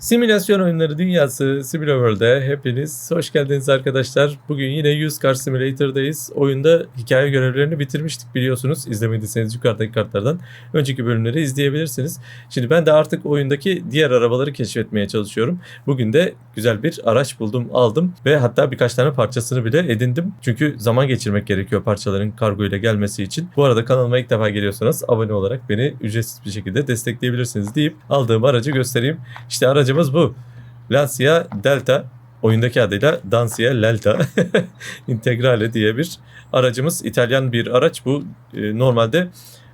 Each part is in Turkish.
Simülasyon oyunları dünyası SimilaWorld'e hepiniz hoş geldiniz arkadaşlar. Bugün yine Used Car Simulator'dayız. Oyunda hikaye görevlerini bitirmiştik biliyorsunuz. İzlemediyseniz yukarıdaki kartlardan önceki bölümleri izleyebilirsiniz. Şimdi ben de artık oyundaki diğer arabaları keşfetmeye çalışıyorum. Bugün de güzel bir araç buldum, aldım ve hatta birkaç tane parçasını bile edindim. Çünkü zaman geçirmek gerekiyor parçaların kargo ile gelmesi için. Bu arada kanalıma ilk defa geliyorsanız abone olarak beni ücretsiz bir şekilde destekleyebilirsiniz deyip aldığım aracı göstereyim. İşte aracımız bu. Lancia Delta. Oyundaki adıyla Dancia Lelta Integrale diye bir aracımız. İtalyan bir araç bu. e, normalde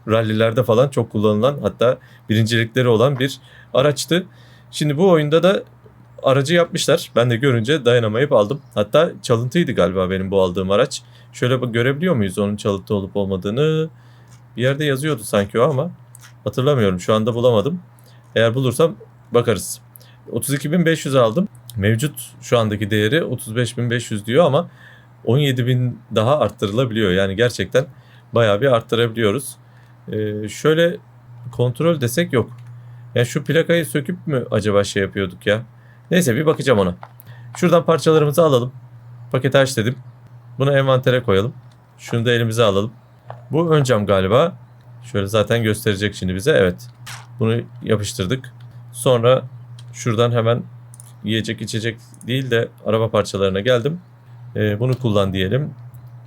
rallilerde falan çok kullanılan hatta birincilikleri olan bir araçtı. Şimdi bu oyunda da aracı yapmışlar. Ben de görünce dayanamayıp aldım. Hatta çalıntıydı galiba benim bu aldığım araç. Şöyle görebiliyor muyuz onun çalıntı olup olmadığını? Bir yerde yazıyordu sanki o ama hatırlamıyorum. Şu anda bulamadım. Eğer bulursam bakarız. 32.500 aldım. Mevcut şu andaki değeri 35.500 diyor ama 17.000 daha arttırılabiliyor. Yani gerçekten bayağı bir arttırabiliyoruz. Ee, şöyle kontrol desek yok. Yani şu plakayı söküp mü acaba şey yapıyorduk ya? Neyse bir bakacağım ona. Şuradan parçalarımızı alalım. Paketi aç dedim. Bunu envantere koyalım. Şunu da elimize alalım. Bu ön cam galiba. Şöyle zaten gösterecek şimdi bize. Evet. Bunu yapıştırdık. Sonra şuradan hemen yiyecek içecek değil de araba parçalarına geldim. Ee, bunu kullan diyelim.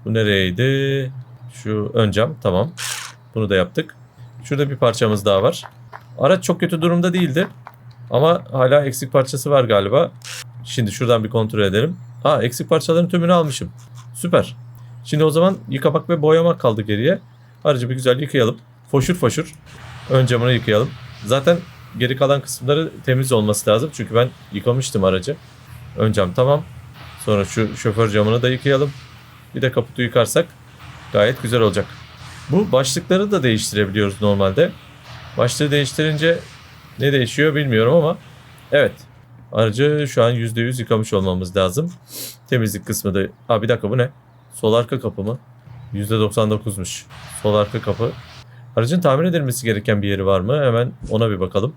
Bu nereydi? Şu ön cam. Tamam. Bunu da yaptık. Şurada bir parçamız daha var. Araç çok kötü durumda değildi. Ama hala eksik parçası var galiba. Şimdi şuradan bir kontrol edelim. Ha eksik parçaların tümünü almışım. Süper. Şimdi o zaman yıkamak ve boyamak kaldı geriye. Aracı bir güzel yıkayalım. Foşur foşur. Ön camını yıkayalım. Zaten geri kalan kısımları temiz olması lazım. Çünkü ben yıkamıştım aracı. Ön cam tamam. Sonra şu şoför camını da yıkayalım. Bir de kaputu yıkarsak gayet güzel olacak. Bu başlıkları da değiştirebiliyoruz normalde. Başlığı değiştirince ne değişiyor bilmiyorum ama evet. Aracı şu an %100 yıkamış olmamız lazım. Temizlik kısmı da... Aa bir dakika bu ne? Sol arka kapı mı? %99'muş. Sol arka kapı. Aracın tamir edilmesi gereken bir yeri var mı? Hemen ona bir bakalım.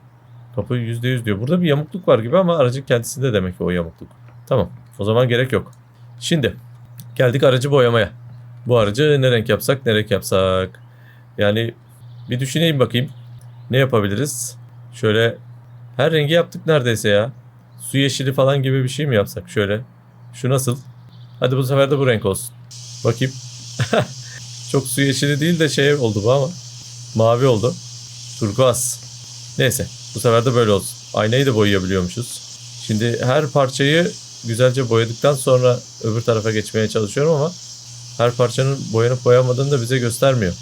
Kapı %100 diyor. Burada bir yamukluk var gibi ama aracın kendisinde demek ki o yamukluk. Tamam. O zaman gerek yok. Şimdi geldik aracı boyamaya. Bu aracı ne renk yapsak ne renk yapsak. Yani bir düşüneyim bakayım. Ne yapabiliriz? Şöyle her rengi yaptık neredeyse ya. Su yeşili falan gibi bir şey mi yapsak? Şöyle. Şu nasıl? Hadi bu sefer de bu renk olsun. Bakayım. Çok su yeşili değil de şey oldu bu ama. Mavi oldu. Turkuaz. Neyse. Bu sefer de böyle olsun. Aynayı da boyayabiliyormuşuz. Şimdi her parçayı güzelce boyadıktan sonra öbür tarafa geçmeye çalışıyorum ama her parçanın boyanıp boyamadığını da bize göstermiyor.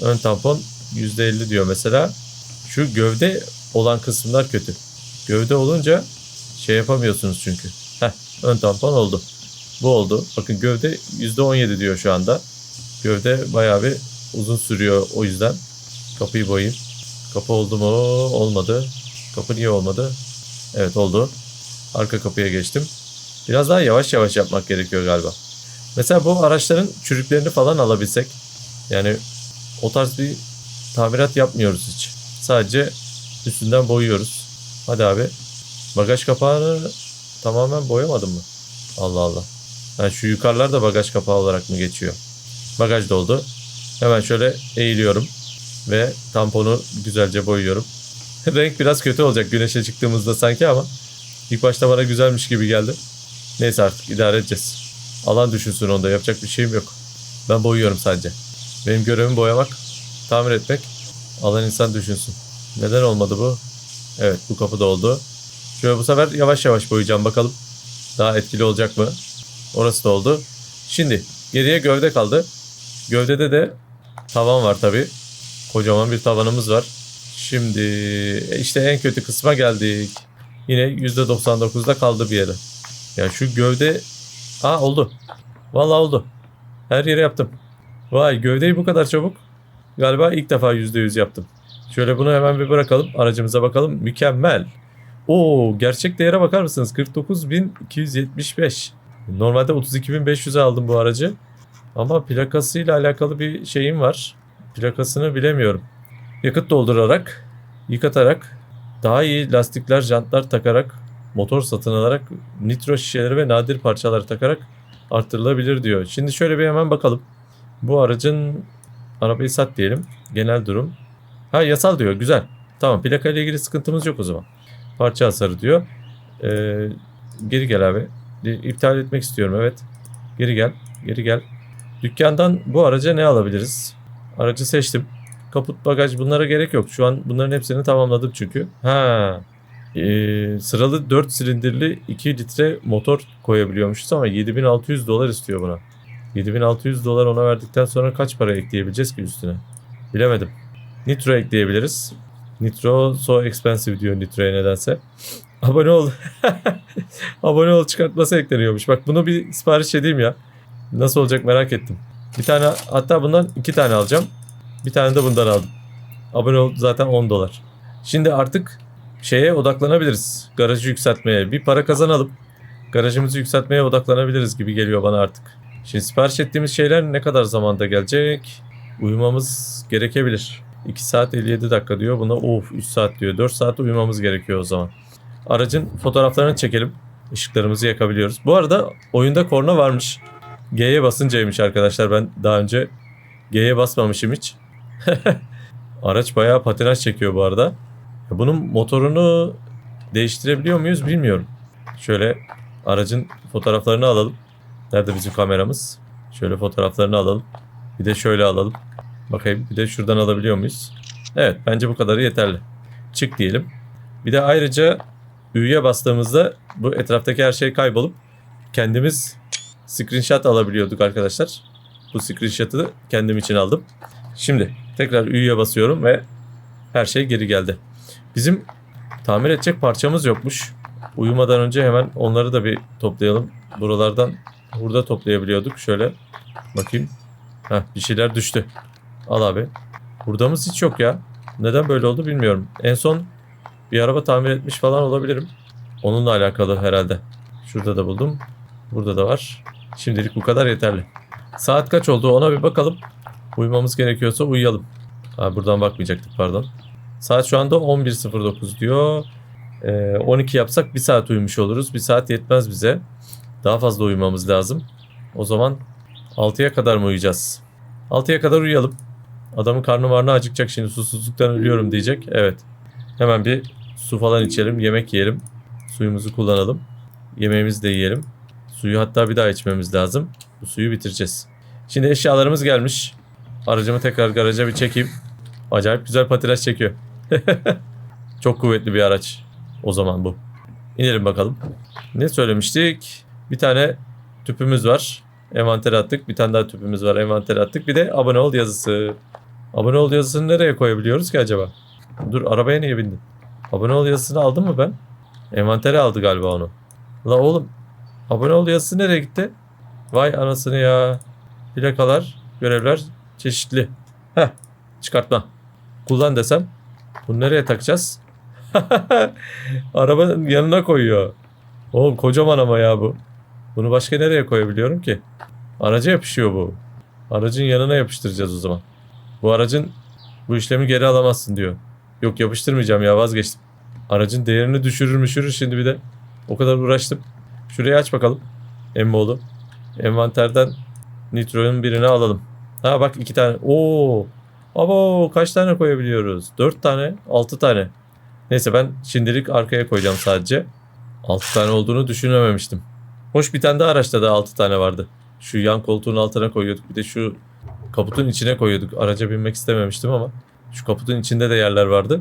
Ön tampon %50 diyor mesela. Şu gövde olan kısımlar kötü. Gövde olunca şey yapamıyorsunuz çünkü. Heh, ön tampon oldu. Bu oldu. Bakın gövde %17 diyor şu anda. Gövde bayağı bir uzun sürüyor o yüzden. Kapıyı boyayayım. Kapı oldu mu? Olmadı. Kapı niye olmadı? Evet oldu. Arka kapıya geçtim. Biraz daha yavaş yavaş yapmak gerekiyor galiba. Mesela bu araçların çürüklerini falan alabilsek. Yani o tarz bir tamirat yapmıyoruz hiç. Sadece üstünden boyuyoruz. Hadi abi. Bagaj kapağını tamamen boyamadım mı? Allah Allah. Ha, şu yukarılar da bagaj kapağı olarak mı geçiyor? Bagaj doldu. Hemen şöyle eğiliyorum. Ve tamponu güzelce boyuyorum. Renk biraz kötü olacak güneşe çıktığımızda sanki ama ilk başta bana güzelmiş gibi geldi. Neyse artık idare edeceğiz. Alan düşünsün onda yapacak bir şeyim yok. Ben boyuyorum sadece. Benim görevim boyamak, tamir etmek. Alan insan düşünsün. Neden olmadı bu? Evet bu kapı da oldu. Şöyle bu sefer yavaş yavaş boyayacağım bakalım. Daha etkili olacak mı? Orası da oldu. Şimdi geriye gövde kaldı. Gövdede de tavan var tabi. Kocaman bir tavanımız var. Şimdi e, işte en kötü kısma geldik. Yine %99'da kaldı bir yere. Ya şu gövde... Aa oldu. Vallahi oldu. Her yere yaptım. Vay gövdeyi bu kadar çabuk. Galiba ilk defa %100 yaptım. Şöyle bunu hemen bir bırakalım. Aracımıza bakalım. Mükemmel. Oo gerçek değere bakar mısınız? 49.275. Normalde 32.500'e aldım bu aracı. Ama plakasıyla alakalı bir şeyim var. Plakasını bilemiyorum. Yakıt doldurarak, yıkatarak daha iyi lastikler, jantlar takarak, motor satın alarak, nitro şişeleri ve nadir parçalar takarak artırılabilir diyor. Şimdi şöyle bir hemen bakalım. Bu aracın arabayı sat diyelim. Genel durum. Ha yasal diyor. Güzel. Tamam plaka ile ilgili sıkıntımız yok o zaman. Parça hasarı diyor. Ee, geri gel abi. İptal etmek istiyorum evet. Geri gel. Geri gel. Dükkandan bu araca ne alabiliriz? Aracı seçtim. Kaput bagaj bunlara gerek yok. Şu an bunların hepsini tamamladım çünkü. Ha. Ee, sıralı 4 silindirli 2 litre motor koyabiliyormuşuz ama 7600 dolar istiyor buna. 7600 dolar ona verdikten sonra kaç para ekleyebileceğiz ki üstüne? Bilemedim. Nitro ekleyebiliriz. Nitro so expensive diyor Nitro'ya nedense. Abone ol. Abone ol çıkartması ekleniyormuş. Bak bunu bir sipariş edeyim ya. Nasıl olacak merak ettim. Bir tane hatta bundan iki tane alacağım. Bir tane de bundan aldım. Abone ol zaten 10 dolar. Şimdi artık şeye odaklanabiliriz. Garajı yükseltmeye. Bir para kazanalım. Garajımızı yükseltmeye odaklanabiliriz gibi geliyor bana artık. Şimdi sipariş ettiğimiz şeyler ne kadar zamanda gelecek? Uyumamız gerekebilir. 2 saat 57 dakika diyor. Buna of 3 saat diyor. 4 saat uyumamız gerekiyor o zaman. Aracın fotoğraflarını çekelim. Işıklarımızı yakabiliyoruz. Bu arada oyunda korna varmış. G'ye basıncaymış arkadaşlar. Ben daha önce G'ye basmamışım hiç. Araç bayağı patinaj çekiyor bu arada. Bunun motorunu değiştirebiliyor muyuz bilmiyorum. Şöyle aracın fotoğraflarını alalım. Nerede bizim kameramız? Şöyle fotoğraflarını alalım. Bir de şöyle alalım. Bakayım bir de şuradan alabiliyor muyuz? Evet bence bu kadarı yeterli. Çık diyelim. Bir de ayrıca Ü'ye bastığımızda bu etraftaki her şey kaybolup kendimiz screenshot alabiliyorduk arkadaşlar. Bu screenshot'ı kendim için aldım. Şimdi tekrar Ü'ye basıyorum ve her şey geri geldi. Bizim tamir edecek parçamız yokmuş. Uyumadan önce hemen onları da bir toplayalım. Buralardan burada toplayabiliyorduk. Şöyle bakayım. Heh, bir şeyler düştü. Al abi. Hurdamız hiç yok ya. Neden böyle oldu bilmiyorum. En son bir araba tamir etmiş falan olabilirim. Onunla alakalı herhalde. Şurada da buldum. Burada da var. Şimdilik bu kadar yeterli. Saat kaç oldu ona bir bakalım. Uyumamız gerekiyorsa uyuyalım. Ha, buradan bakmayacaktık pardon. Saat şu anda 11.09 diyor. Ee, 12 yapsak bir saat uyumuş oluruz. Bir saat yetmez bize. Daha fazla uyumamız lazım. O zaman 6'ya kadar mı uyuyacağız? 6'ya kadar uyuyalım. Adamın karnı varna acıkacak şimdi susuzluktan ölüyorum diyecek. Evet. Hemen bir su falan içelim, yemek yiyelim. Suyumuzu kullanalım. Yemeğimizi de yiyelim. Suyu hatta bir daha içmemiz lazım. Bu suyu bitireceğiz. Şimdi eşyalarımız gelmiş. Aracımı tekrar garaja bir çekeyim. Acayip güzel patinaj çekiyor. Çok kuvvetli bir araç. O zaman bu. İnelim bakalım. Ne söylemiştik? Bir tane tüpümüz var. Envantere attık. Bir tane daha tüpümüz var. Envantere attık. Bir de abone ol yazısı. Abone ol yazısını nereye koyabiliyoruz ki acaba? Dur arabaya niye bindin? Abone ol yazısını aldım mı ben? Envantere aldı galiba onu. La oğlum. Abone ol yazısı nereye gitti? Vay anasını ya. Plakalar, görevler çeşitli. Heh. Çıkartma. Kullan desem. Bunu nereye takacağız? Arabanın yanına koyuyor. Oğlum kocaman ama ya bu. Bunu başka nereye koyabiliyorum ki? Araca yapışıyor bu. Aracın yanına yapıştıracağız o zaman. Bu aracın bu işlemi geri alamazsın diyor. Yok yapıştırmayacağım ya vazgeçtim. Aracın değerini düşürür müşürür şimdi bir de. O kadar uğraştım. Şurayı aç bakalım. Emmoğlu. Envanterden Nitro'nun birini alalım. Ha bak iki tane. Oo. Abo kaç tane koyabiliyoruz? Dört tane, altı tane. Neyse ben şimdilik arkaya koyacağım sadece. Altı tane olduğunu düşünememiştim. Hoş bir tane daha araçta da altı tane vardı. Şu yan koltuğun altına koyuyorduk. Bir de şu kaputun içine koyuyorduk. Araca binmek istememiştim ama şu kaputun içinde de yerler vardı.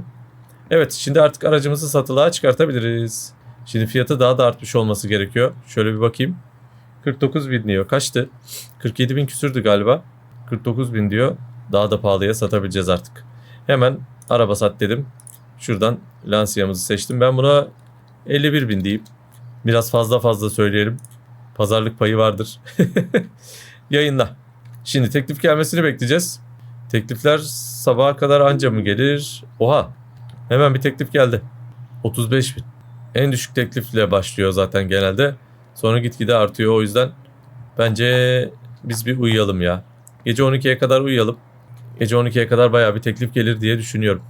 Evet şimdi artık aracımızı satılığa çıkartabiliriz. Şimdi fiyatı daha da artmış olması gerekiyor. Şöyle bir bakayım. 49 bin diyor. Kaçtı? 47 bin küsürdü galiba. 49 bin diyor. Daha da pahalıya satabileceğiz artık. Hemen araba sat dedim. Şuradan Lancia'mızı seçtim. Ben buna 51 bin diyeyim. Biraz fazla fazla söyleyelim. Pazarlık payı vardır. Yayınla. Şimdi teklif gelmesini bekleyeceğiz. Teklifler sabaha kadar anca mı gelir? Oha. Hemen bir teklif geldi. 35 bin. En düşük teklifle başlıyor zaten genelde. Sonra gitgide artıyor o yüzden. Bence biz bir uyuyalım ya. Gece 12'ye kadar uyuyalım. Gece 12'ye kadar baya bir teklif gelir diye düşünüyorum.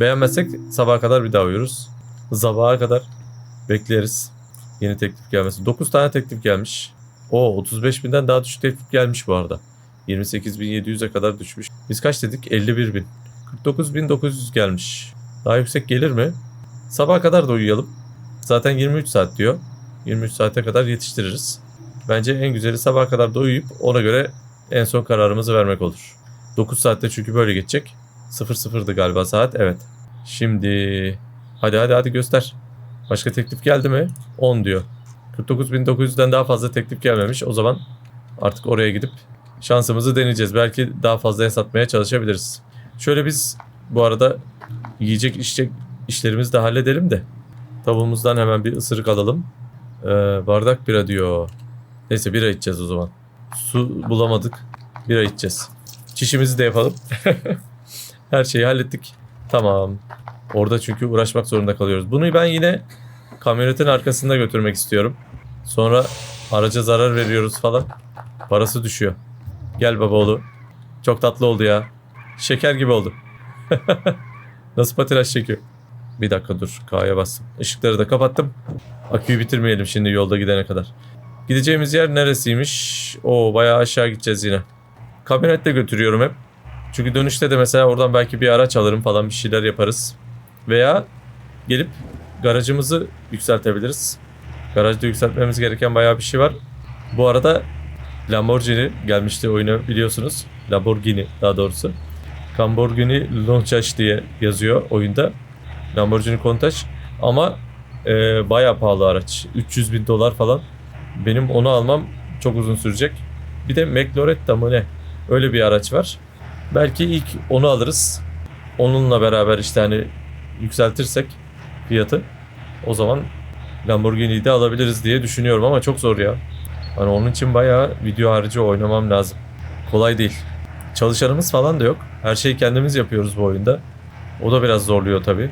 Beğenmezsek sabaha kadar bir daha uyuruz. Sabaha kadar bekleriz. Yeni teklif gelmesi. 9 tane teklif gelmiş. O 35 binden daha düşük teklif gelmiş bu arada. 28.700'e kadar düşmüş. Biz kaç dedik? 51.000. 49.900 gelmiş. Daha yüksek gelir mi? Sabaha kadar da uyuyalım. Zaten 23 saat diyor. 23 saate kadar yetiştiririz. Bence en güzeli sabaha kadar da uyuyup ona göre en son kararımızı vermek olur. 9 saatte çünkü böyle geçecek. 00'dı galiba saat. Evet. Şimdi hadi hadi hadi göster. Başka teklif geldi mi? 10 diyor. 49.900'den daha fazla teklif gelmemiş. O zaman artık oraya gidip şansımızı deneyeceğiz. Belki daha fazlaya satmaya çalışabiliriz. Şöyle biz bu arada yiyecek içecek işlerimizi de halledelim de. Tavuğumuzdan hemen bir ısırık alalım. Ee, bardak bira diyor. Neyse bira içeceğiz o zaman. Su bulamadık. Bira içeceğiz. Çişimizi de yapalım. Her şeyi hallettik. Tamam. Orada çünkü uğraşmak zorunda kalıyoruz. Bunu ben yine kamyonetin arkasında götürmek istiyorum. Sonra araca zarar veriyoruz falan. Parası düşüyor. Gel babaoğlu. Çok tatlı oldu ya. Şeker gibi oldu. Nasıl patinaj çekiyor? Bir dakika dur. K'ya bastım. Işıkları da kapattım. Aküyü bitirmeyelim şimdi yolda gidene kadar. Gideceğimiz yer neresiymiş? Oo bayağı aşağı gideceğiz yine. Kamyonetle götürüyorum hep. Çünkü dönüşte de mesela oradan belki bir araç alırım falan bir şeyler yaparız. Veya gelip garajımızı yükseltebiliriz. Garajda yükseltmemiz gereken bayağı bir şey var. Bu arada Lamborghini gelmişti oyuna biliyorsunuz. Lamborghini daha doğrusu. Lamborghini Launchage diye yazıyor oyunda. Lamborghini Countach. Ama e, bayağı pahalı araç. 300 bin dolar falan. Benim onu almam çok uzun sürecek. Bir de McLaretta mı ne? Öyle bir araç var. Belki ilk onu alırız. Onunla beraber işte hani yükseltirsek fiyatı o zaman Lamborghini'yi de alabiliriz diye düşünüyorum ama çok zor ya. Hani onun için bayağı video harici oynamam lazım. Kolay değil. Çalışanımız falan da yok. Her şeyi kendimiz yapıyoruz bu oyunda. O da biraz zorluyor tabii.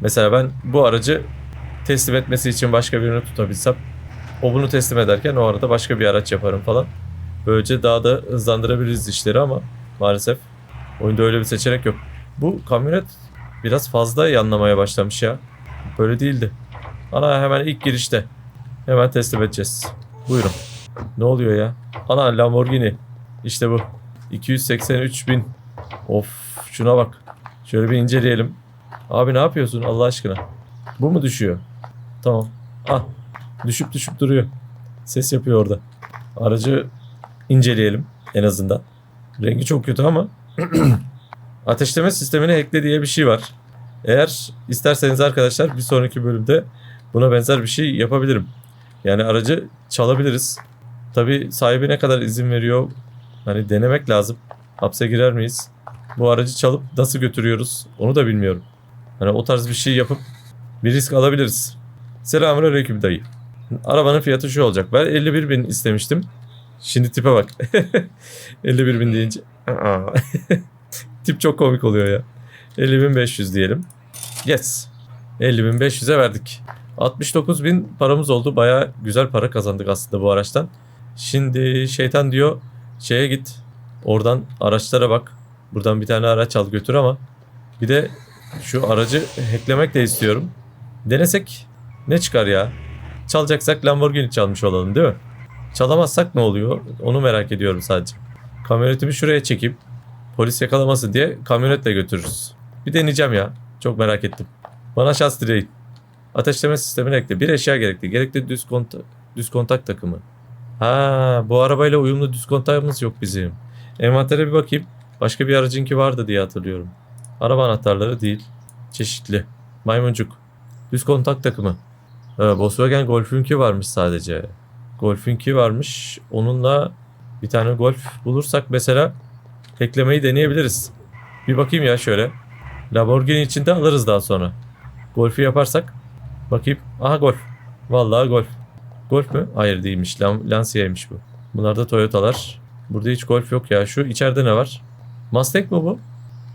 Mesela ben bu aracı teslim etmesi için başka birini tutabilsem o bunu teslim ederken o arada başka bir araç yaparım falan. Böylece daha da hızlandırabiliriz işleri ama maalesef oyunda öyle bir seçenek yok. Bu kamyonet biraz fazla yanlamaya başlamış ya. Böyle değildi. Ana hemen ilk girişte. Hemen teslim edeceğiz. Buyurun. Ne oluyor ya? Ana Lamborghini. İşte bu. 283 bin. Of şuna bak. Şöyle bir inceleyelim. Abi ne yapıyorsun Allah aşkına? Bu mu düşüyor? Tamam. Ah. Düşüp düşüp duruyor. Ses yapıyor orada. Aracı inceleyelim en azından. Rengi çok kötü ama ateşleme sistemine hackle diye bir şey var. Eğer isterseniz arkadaşlar bir sonraki bölümde buna benzer bir şey yapabilirim. Yani aracı çalabiliriz. Tabi sahibi ne kadar izin veriyor hani denemek lazım. Hapse girer miyiz? Bu aracı çalıp nasıl götürüyoruz onu da bilmiyorum. Hani o tarz bir şey yapıp bir risk alabiliriz. Selamünaleyküm dayı. Arabanın fiyatı şu olacak. Ben 51 bin istemiştim. Şimdi tipe bak. 51 bin deyince. Tip çok komik oluyor ya. 50.500 diyelim. Yes. 50.500'e verdik. 69 bin paramız oldu. Baya güzel para kazandık aslında bu araçtan. Şimdi şeytan diyor şeye git. Oradan araçlara bak. Buradan bir tane araç al götür ama bir de şu aracı hacklemek de istiyorum. Denesek ne çıkar ya? Çalacaksak Lamborghini çalmış olalım değil mi? Çalamazsak ne oluyor? Onu merak ediyorum sadece. Kamyonetimi şuraya çekip polis yakalaması diye kamyonetle götürürüz. Bir deneyeceğim ya. Çok merak ettim. Bana şans dileyin. Ateşleme sistemine ekle. Bir eşya gerekli. Gerekli düz kontak, düz kontak takımı. Ha, bu arabayla uyumlu düz kontağımız yok bizim. Envantere bir bakayım. Başka bir aracınki vardı diye hatırlıyorum. Araba anahtarları değil. Çeşitli. Maymuncuk. Düz kontak takımı. Ha, Volkswagen Golf'ünki varmış sadece. Golf'ünki varmış. Onunla bir tane Golf bulursak mesela eklemeyi deneyebiliriz. Bir bakayım ya şöyle. Lamborghini içinde alırız daha sonra. Golf'ü yaparsak. Bakayım. Aha Golf. Vallahi Golf. Golf mü? Hayır değilmiş. Lancia'ymış bu. Bunlar da Toyota'lar. Burada hiç Golf yok ya. Şu içeride ne var? Mustang mı bu?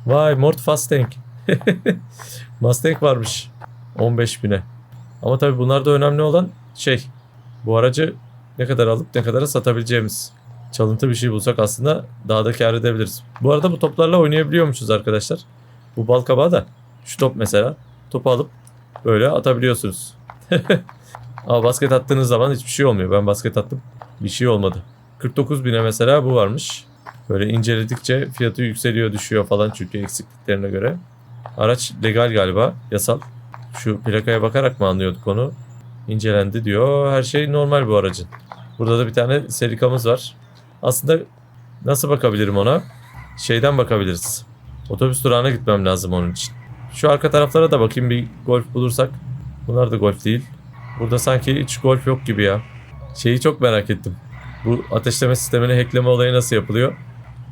Vay Mort Mustang. Mustang varmış. 15 bine. Ama tabii bunlarda önemli olan şey. Bu aracı ne kadar alıp ne kadara satabileceğimiz. Çalıntı bir şey bulsak aslında daha da kar edebiliriz. Bu arada bu toplarla oynayabiliyormuşuz arkadaşlar. Bu bal kabağı da Şu top mesela. Topu alıp böyle atabiliyorsunuz. Ama basket attığınız zaman hiçbir şey olmuyor. Ben basket attım. Bir şey olmadı. 49 bine mesela bu varmış. Böyle inceledikçe fiyatı yükseliyor düşüyor falan çünkü eksikliklerine göre. Araç legal galiba yasal. Şu plakaya bakarak mı anlıyorduk onu? İncelendi diyor. Her şey normal bu aracın. Burada da bir tane serikamız var. Aslında nasıl bakabilirim ona? Şeyden bakabiliriz. Otobüs durağına gitmem lazım onun için. Şu arka taraflara da bakayım bir golf bulursak. Bunlar da golf değil. Burada sanki hiç golf yok gibi ya. Şeyi çok merak ettim. Bu ateşleme sistemini hackleme olayı nasıl yapılıyor?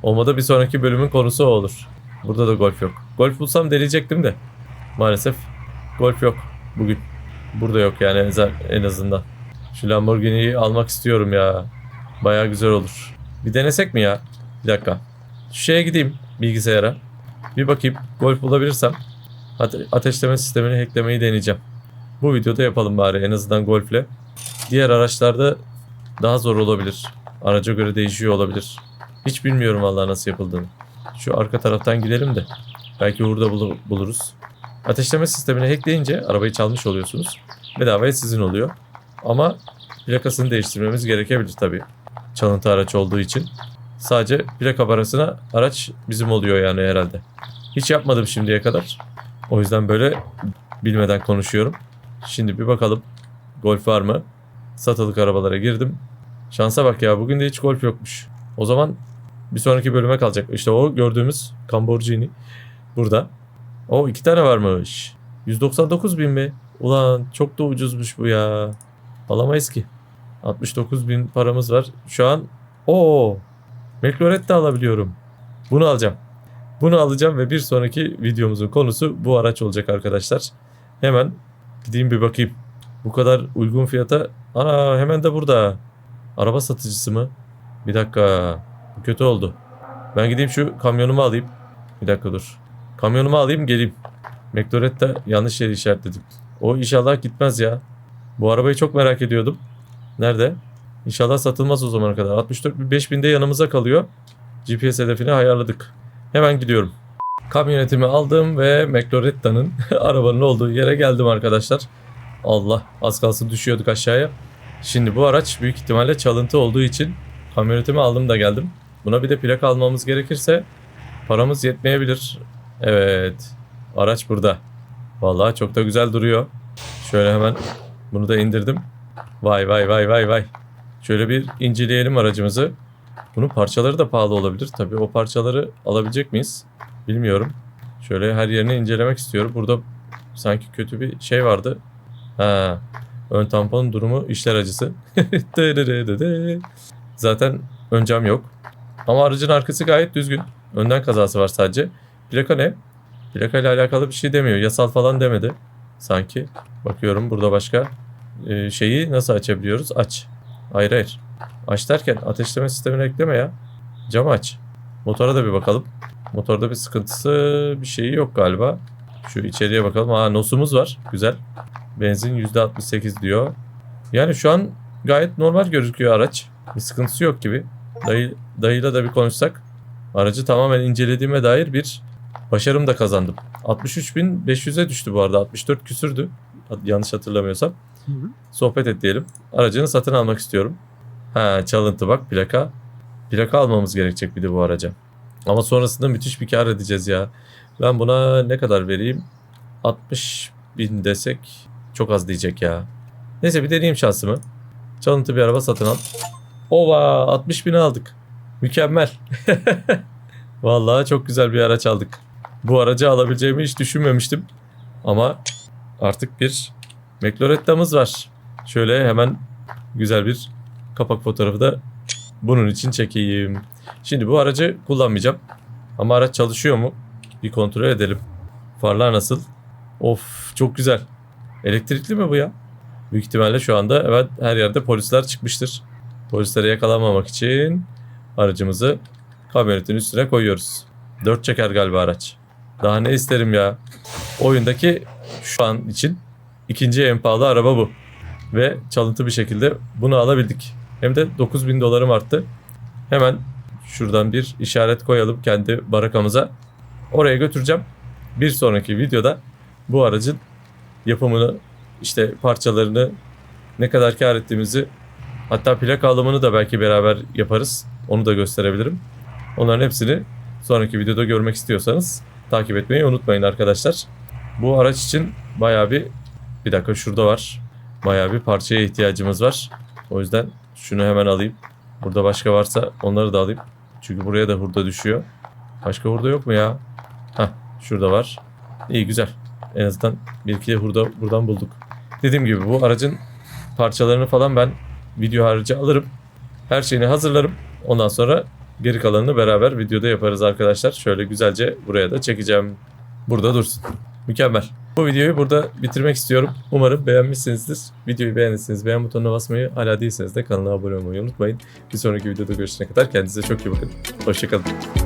Olmadı bir sonraki bölümün konusu o olur. Burada da golf yok. Golf bulsam deneyecektim de. Maalesef golf yok bugün. Burada yok yani en- azından. Şu Lamborghini'yi almak istiyorum ya. Baya güzel olur. Bir denesek mi ya? Bir dakika. Şu şeye gideyim bilgisayara. Bir bakayım golf bulabilirsem ate- ateşleme sistemini hacklemeyi deneyeceğim. Bu videoda yapalım bari en azından golfle. Diğer araçlarda daha zor olabilir. Araca göre değişiyor olabilir. Hiç bilmiyorum vallahi nasıl yapıldığını. Şu arka taraftan gidelim de. Belki burada bulur- buluruz. Ateşleme sistemini hackleyince arabayı çalmış oluyorsunuz. Bedavaya sizin oluyor. Ama plakasını değiştirmemiz gerekebilir tabii. Çalıntı araç olduğu için. Sadece plaka parasına araç bizim oluyor yani herhalde. Hiç yapmadım şimdiye kadar. O yüzden böyle bilmeden konuşuyorum. Şimdi bir bakalım. Golf var mı? Satılık arabalara girdim. Şansa bak ya bugün de hiç golf yokmuş. O zaman bir sonraki bölüme kalacak. İşte o gördüğümüz Lamborghini burada. O iki tane varmış. 199 bin mi? Ulan çok da ucuzmuş bu ya. Alamayız ki. 69 bin paramız var. Şu an o McLaren de alabiliyorum. Bunu alacağım. Bunu alacağım ve bir sonraki videomuzun konusu bu araç olacak arkadaşlar. Hemen gideyim bir bakayım. Bu kadar uygun fiyata. Ana hemen de burada. Araba satıcısı mı? Bir dakika. Bu kötü oldu. Ben gideyim şu kamyonumu alayım. Bir dakika dur. Kamyonumu alayım geleyim. McLaren'de yanlış yeri işaretledim. O inşallah gitmez ya. Bu arabayı çok merak ediyordum. Nerede? İnşallah satılmaz o zamana kadar. 64 5000'de yanımıza kalıyor. GPS hedefini ayarladık. Hemen gidiyorum. Kamyonetimi aldım ve McLaren'ın arabanın olduğu yere geldim arkadaşlar. Allah az kalsın düşüyorduk aşağıya. Şimdi bu araç büyük ihtimalle çalıntı olduğu için kamyonetimi aldım da geldim. Buna bir de plaka almamız gerekirse paramız yetmeyebilir. Evet. Araç burada. Vallahi çok da güzel duruyor. Şöyle hemen bunu da indirdim. Vay vay vay vay vay. Şöyle bir inceleyelim aracımızı. Bunun parçaları da pahalı olabilir. Tabii o parçaları alabilecek miyiz? Bilmiyorum. Şöyle her yerini incelemek istiyorum. Burada sanki kötü bir şey vardı. Ha, ön tampon durumu işler acısı. Zaten ön cam yok. Ama aracın arkası gayet düzgün. Önden kazası var sadece. Plaka ne? Plaka ile alakalı bir şey demiyor. Yasal falan demedi. Sanki. Bakıyorum burada başka e, şeyi nasıl açabiliyoruz? Aç. Hayır hayır. Aç derken ateşleme sistemini ekleme ya. Camı aç. Motora da bir bakalım. Motorda bir sıkıntısı bir şeyi yok galiba. Şu içeriye bakalım. Aa nosumuz var. Güzel. Benzin %68 diyor. Yani şu an gayet normal gözüküyor araç. Bir sıkıntısı yok gibi. Dayı, dayıyla da bir konuşsak. Aracı tamamen incelediğime dair bir başarım da kazandım. 63.500'e düştü bu arada. 64 küsürdü. Yanlış hatırlamıyorsam. Sohbet et diyelim. Aracını satın almak istiyorum. Ha çalıntı bak plaka. Plaka almamız gerekecek bir de bu araca. Ama sonrasında müthiş bir kar edeceğiz ya. Ben buna ne kadar vereyim? 60 bin desek çok az diyecek ya. Neyse bir deneyeyim şansımı. Çalıntı bir araba satın al. Ova 60 bin aldık. Mükemmel. Vallahi çok güzel bir araç aldık. Bu aracı alabileceğimi hiç düşünmemiştim. Ama artık bir McLaren'ımız var. Şöyle hemen güzel bir kapak fotoğrafı da bunun için çekeyim. Şimdi bu aracı kullanmayacağım. Ama araç çalışıyor mu? Bir kontrol edelim. Farlar nasıl? Of çok güzel. Elektrikli mi bu ya? Büyük ihtimalle şu anda evet her yerde polisler çıkmıştır. Polislere yakalanmamak için aracımızı kamyonetin üstüne koyuyoruz. Dört çeker galiba araç. Daha ne isterim ya. Oyundaki şu an için ikinci en pahalı araba bu. Ve çalıntı bir şekilde bunu alabildik. Hem de 9000 dolarım arttı. Hemen şuradan bir işaret koyalım kendi barakamıza. Oraya götüreceğim. bir sonraki videoda bu aracın yapımını işte parçalarını ne kadar kar ettiğimizi hatta plaka alımını da belki beraber yaparız. Onu da gösterebilirim. Onların hepsini sonraki videoda görmek istiyorsanız takip etmeyi unutmayın arkadaşlar. Bu araç için bayağı bir bir dakika şurada var. Bayağı bir parçaya ihtiyacımız var. O yüzden şunu hemen alayım. Burada başka varsa onları da alayım. Çünkü buraya da hurda düşüyor. Başka hurda yok mu ya? Hah şurada var. İyi güzel. En azından bir iki de hurda buradan bulduk. Dediğim gibi bu aracın parçalarını falan ben video harici alırım. Her şeyini hazırlarım. Ondan sonra geri kalanını beraber videoda yaparız arkadaşlar. Şöyle güzelce buraya da çekeceğim. Burada dursun. Mükemmel. Bu videoyu burada bitirmek istiyorum. Umarım beğenmişsinizdir. Videoyu beğendiyseniz beğen butonuna basmayı, hala değilseniz de kanala abone olmayı unutmayın. Bir sonraki videoda görüşene kadar kendinize çok iyi bakın. Hoşçakalın.